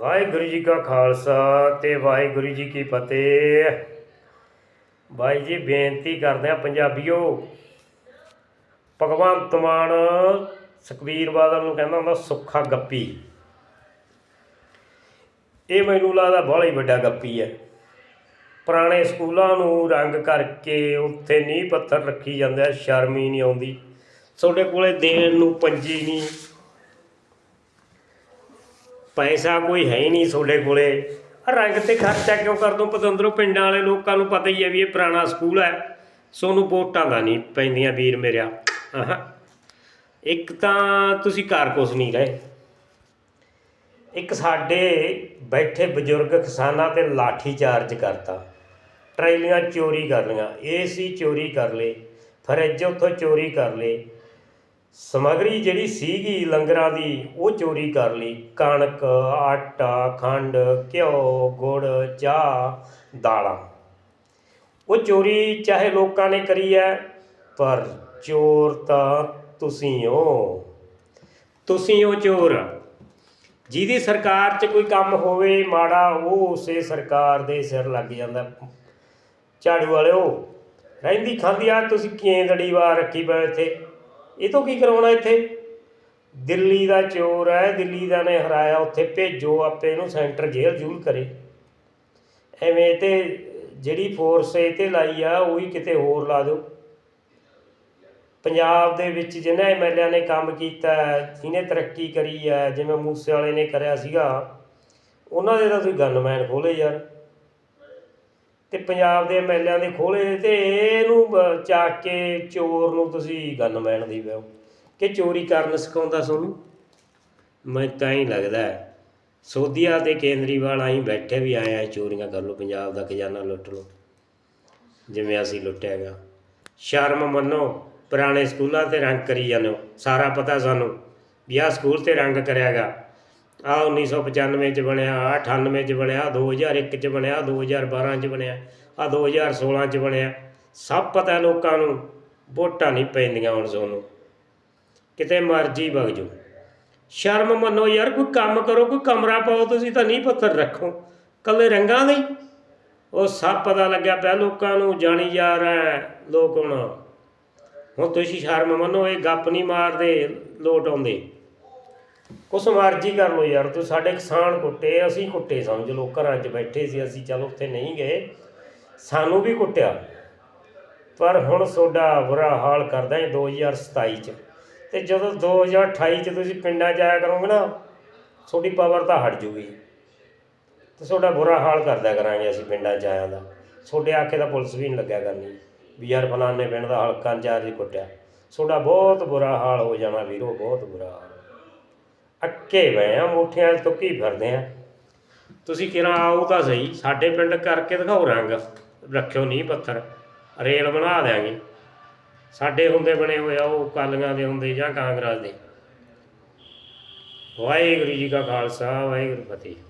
ਵਾਹਿਗੁਰੂ ਜੀ ਕਾ ਖਾਲਸਾ ਤੇ ਵਾਹਿਗੁਰੂ ਜੀ ਕੀ ਫਤਿਹ। ਬਾਈ ਜੀ, ਬੇਨਤੀ ਕਰਦੇ ਆ ਪੰਜਾਬੀਓ, ਭਗਵੰਤ ਮਾਨ ਸੁਖਬੀਰ ਬਾਦਲ ਨੂੰ ਕਹਿੰਦਾ ਹੁੰਦਾ, ਸੁੱਖਾ ਗੱਪੀ। ਇਹ ਮੈਨੂੰ ਲੱਗਦਾ ਬਹੁਤ ਹੀ ਵੱਡਾ ਗੱਪੀ ਹੈ। ਪੁਰਾਣੇ ਸਕੂਲਾਂ ਨੂੰ ਰੰਗ ਕਰਕੇ ਉੱਥੇ ਨੀਂਹ ਪੱਥਰ ਰੱਖੀ ਜਾਂਦੇ ਆ, ਸ਼ਰਮ ਹੀ ਨਹੀਂ ਆਉਂਦੀ। ਤੁਹਾਡੇ ਕੋਲੇ ਦੇਣ ਨੂੰ ਪੰਜੀ ਨਹੀਂ। ਪੈਸਾ ਕੋਈ ਹੈ ਹੀ ਨਹੀਂ ਤੁਹਾਡੇ ਕੋਲੇ। ਰੰਗ ਤੇ ਖਰਚਾ ਕਿਉਂ ਕਰ ਦੋ ਪਤੰਦਰੋਂ ਪਿੰਡਾਂ ਵਾਲੇ ਲੋਕਾਂ ਨੂੰ ਪਤਾ ਹੀ ਹੈ ਵੀ ਇਹ ਪੁਰਾਣਾ ਸਕੂਲ ਹੈ। ਸੋਨੂੰ ਵੋਟਾਂ ਦਾ ਨਹੀਂ ਪੈਂਦੀਆਂ ਵੀਰ ਮੇਰਿਆ। ਇੱਕ ਤਾਂ ਤੁਸੀਂ ਘਰ ਕੁਛ ਨਹੀਂ ਰਹੇ। ਇੱਕ ਸਾਡੇ ਬੈਠੇ ਬਜ਼ੁਰਗ ਕਿਸਾਨਾਂ ਤੇ ਲਾਠੀ ਚਾਰਜ ਕਰਤਾ। ਟਰੈਲੀਆਂ ਚੋਰੀ ਕਰ ਲਈਆਂ। ਏਸੀ ਚੋਰੀ ਕਰ ਲਏ। ਫਰਿੱਜ ਉੱਥੋਂ ਚੋਰੀ ਕਰ ਲਏ। ਸਮਗਰੀ ਜਿਹੜੀ ਸੀਗੀ ਲੰਗਰਾਂ ਦੀ, ਉਹ ਚੋਰੀ ਕਰ ਲਈ। ਕਣਕ, ਆਟਾ, ਖੰਡ, ਘਿਓ, ਗੁੜ, ਚਾਹ, ਦਾਲਾਂ। ਉਹ ਚੋਰੀ ਚਾਹੇ ਲੋਕਾਂ ਨੇ ਕਰੀ ਹੈ ਪਰ ਚੋਰ ਤਾਂ ਤੁਸੀਂ ਹੋ ਤੁਸੀਂ ਹੋ ਚੋਰ। ਜਿਹਦੀ ਸਰਕਾਰ 'ਚ ਕੋਈ ਕੰਮ ਹੋਵੇ, ਮਾੜਾ, ਉਹ ਉਸੇ ਸਰਕਾਰ ਦੇ ਸਿਰ ਲੱਗ ਜਾਂਦਾ। ਝਾੜੂ ਵਾਲਿਓ, ਰਹਿੰਦੀ ਖਾਂਦੀ ਆ, ਤੁਸੀਂ ਕੇਂਦੜੀ ਵਾਰ ਰੱਖੀ ਪਏ ਇੱਥੇ? ਇਹ ਤੋਂ ਕੀ ਕਰਾਉਣਾ ਇੱਥੇ? ਦਿੱਲੀ ਦਾ ਚੋਰ ਹੈ, ਦਿੱਲੀ ਦਾ ਨੇ ਹਰਾਇਆ ਉੱਥੇ ਭੇਜੋ ਆਪੇ ਇਹਨੂੰ, ਸੈਂਟਰ ਜੇਲ੍ਹ ਜੂਲ ਕਰੇ। ਐਵੇਂ ਤੇ ਜਿਹੜੀ ਫੋਰਸ ਇਹ ਤੇ ਲਾਈ ਆ, ਉਹ ਉਹੀ ਕਿਤੇ ਹੋਰ ਲਾ ਦਿਓ। ਪੰਜਾਬ ਦੇ ਵਿੱਚ ਜਿਨ੍ਹਾਂ ਐਮਐਲਏ ਨੇ ਕੰਮ ਕੀਤਾ, ਜਿਹਨੇ ਤਰੱਕੀ ਕਰੀ ਹੈ ਜਿਵੇਂ ਮੂਸੇ ਵਾਲੇ ਨੇ ਕਰਿਆ ਸੀਗਾ, ਉਹਨਾਂ ਦੇ ਤਾਂ ਤੁਸੀਂ ਗਨਮੈਨ ਖੋਲੇ ਯਾਰ। ਤੇ ਪੰਜਾਬ ਦੇ ਐਮਐਲਏਆਂ ਦੇ ਖੋਲੇ ਤੇ ਇਹਨੂੰ ਚਾਕ ਕੇ ਚੋਰ ਨੂੰ ਤੁਸੀਂ ਗਨਮੈਨ ਦੀ ਪਿਓ ਕਿ ਚੋਰੀ ਕਰਨ ਸਿਖਾਉਂਦਾ ਸੋਨੂੰ? ਮੈਂ ਤਾਂ ਹੀ ਲੱਗਦਾ ਹੈ। ਸੋਧੀਆ ਤੇ ਕੇਂਦਰੀਵਾਲ ਆਈ ਬੈਠੇ ਵੀ ਆਏ ਆ, ਚੋਰੀਆਂ ਕਰ ਲਓ, ਪੰਜਾਬ ਦਾ ਖਜ਼ਾਨਾ ਲੁੱਟ ਲਓ। ਜਿਵੇਂ ਅਸੀਂ ਲੁੱਟਿਆ ਗਾ ਸ਼ਰਮ ਮੰਨੋ, ਪੁਰਾਣੇ ਸਕੂਲਾਂ ਤੇ ਰੰਗ ਕਰੀ ਜਾਂਦੇ ਹੋ। ਸਾਰਾ ਪਤਾ ਸਾਨੂੰ ਵੀ ਆਹ ਸਕੂਲ ਤੇ ਰੰਗ ਕਰਿਆਗਾ ਆ 1995 ਚ ਬਣਿਆ, ਆਹ 98 ਚ ਬਣਿਆ, ਆਹ 2001 ਚ ਬਣਿਆ, ਆਹ 2012 ਚ ਬਣਿਆ ਆ 2016 ਚ ਬਣਿਆ। ਸਭ ਪਤਾ ਲੋਕਾਂ ਨੂੰ, ਵੋਟਾਂ ਨਹੀਂ ਪੈਂਦੀਆਂ ਹੁਣ ਸੋਨੂੰ। ਕਿਤੇ ਮਰਜ਼ੀ ਵਗ ਜਾਓ। ਸ਼ਰਮ ਮੰਨੋ ਯਾਰ, ਕੋਈ ਕੰਮ ਕਰੋ, ਕੋਈ ਕਮਰਾ ਪਾਓ, ਤੁਸੀਂ ਤਾਂ ਨਹੀਂ ਪੱਥਰ ਰੱਖੋ ਕੱਲੇ ਰੰਗਾਂ ਲਈ ਉਹ ਸਭ ਪਤਾ ਲੱਗਿਆ ਪਿਆ ਲੋਕਾਂ ਨੂੰ, ਜਾਣੀ ਜਾ ਰਿਹਾ ਲੋਕ ਹੁਣ। ਹੁਣ ਤੁਸੀਂ ਸ਼ਰਮ ਮੰਨੋ, ਇਹ ਗੱਪ ਨਹੀਂ ਮਾਰਦੇ, ਲੋਟ ਆਉਂਦੇ। ਕੁਛ ਮਰਜ਼ੀ ਕਰ ਲੋ ਯਾਰ, ਤੂੰ ਸਾਡੇ ਕਿਸਾਨ ਕੁੱਟੇ ਅਸੀਂ ਕੁੱਟੇ ਸਮਝ ਲੋ ਘਰਾਂ 'ਚ ਬੈਠੇ ਸੀ ਅਸੀਂ, ਚਲੋ ਉੱਥੇ ਨਹੀਂ ਗਏ, ਸਾਨੂੰ ਵੀ ਕੁੱਟਿਆ। ਪਰ ਹੁਣ ਤੁਹਾਡਾ ਬੁਰਾ ਹਾਲ ਕਰਦਾ ਹੈ 2027 ਚ। ਤੇ ਜਦੋਂ 2028 ਚ ਤੁਸੀਂ ਪਿੰਡਾਂ 'ਚ ਆਇਆ ਕਰੋਗੇ ਨਾ, ਤੁਹਾਡੀ ਪਾਵਰ ਤਾਂ ਹਟ ਜੂਗੀ। ਤੇ ਤੁਹਾਡਾ ਬੁਰਾ ਹਾਲ ਕਰਦਾ ਕਰਾਂਗੇ ਅਸੀਂ ਪਿੰਡਾਂ 'ਚ ਆਇਆਂ ਦਾ। ਤੁਹਾਡੇ ਆਖੇ ਦਾ ਪੁਲਿਸ ਵੀ ਨਹੀਂ ਲੱਗਿਆ ਕਰਨੀ, ਵੀ ਯਾਰ ਫਲਾਣੇ ਪਿੰਡ ਦਾ ਹਲਕਾ ਇੰਚਾਰਜ ਹੀ ਕੁੱਟਿਆ। ਤੁਹਾਡਾ ਬਹੁਤ ਬੁਰਾ ਹਾਲ ਹੋ ਜਾਣਾ ਵੀਰੋ, ਬਹੁਤ ਬੁਰਾ ਹਾਲ। ਅੱਕੇ ਪਏ ਆ, ਮੁੱਠਿਆਂ 'ਚ ਤੁੱਕੀ ਫਿਰਦੇ ਆ। ਤੁਸੀਂ ਕਿਹੜਾ ਆਓ ਤਾਂ ਸਹੀ, ਸਾਡੇ ਪਿੰਡ ਕਰਕੇ ਦਿਖਾਓ ਰੰਗ। ਰੱਖਿਓ ਨਹੀਂ ਪੱਥਰ, ਰੇਲ ਬਣਾ ਦਿਆਂਗੇ। ਸਾਡੇ ਹੁੰਦੇ ਬਣੇ ਹੋਏ ਆ, ਉਹ ਕਾਲੀਆਂ ਦੇ ਹੁੰਦੇ ਜਾਂ ਕਾਂਗਰਸ ਦੇ। ਵਾਹਿਗੁਰੂ ਜੀ ਕਾ ਖਾਲਸਾ, ਵਾਹਿਗੁਰੂ ਫਤਿਹ।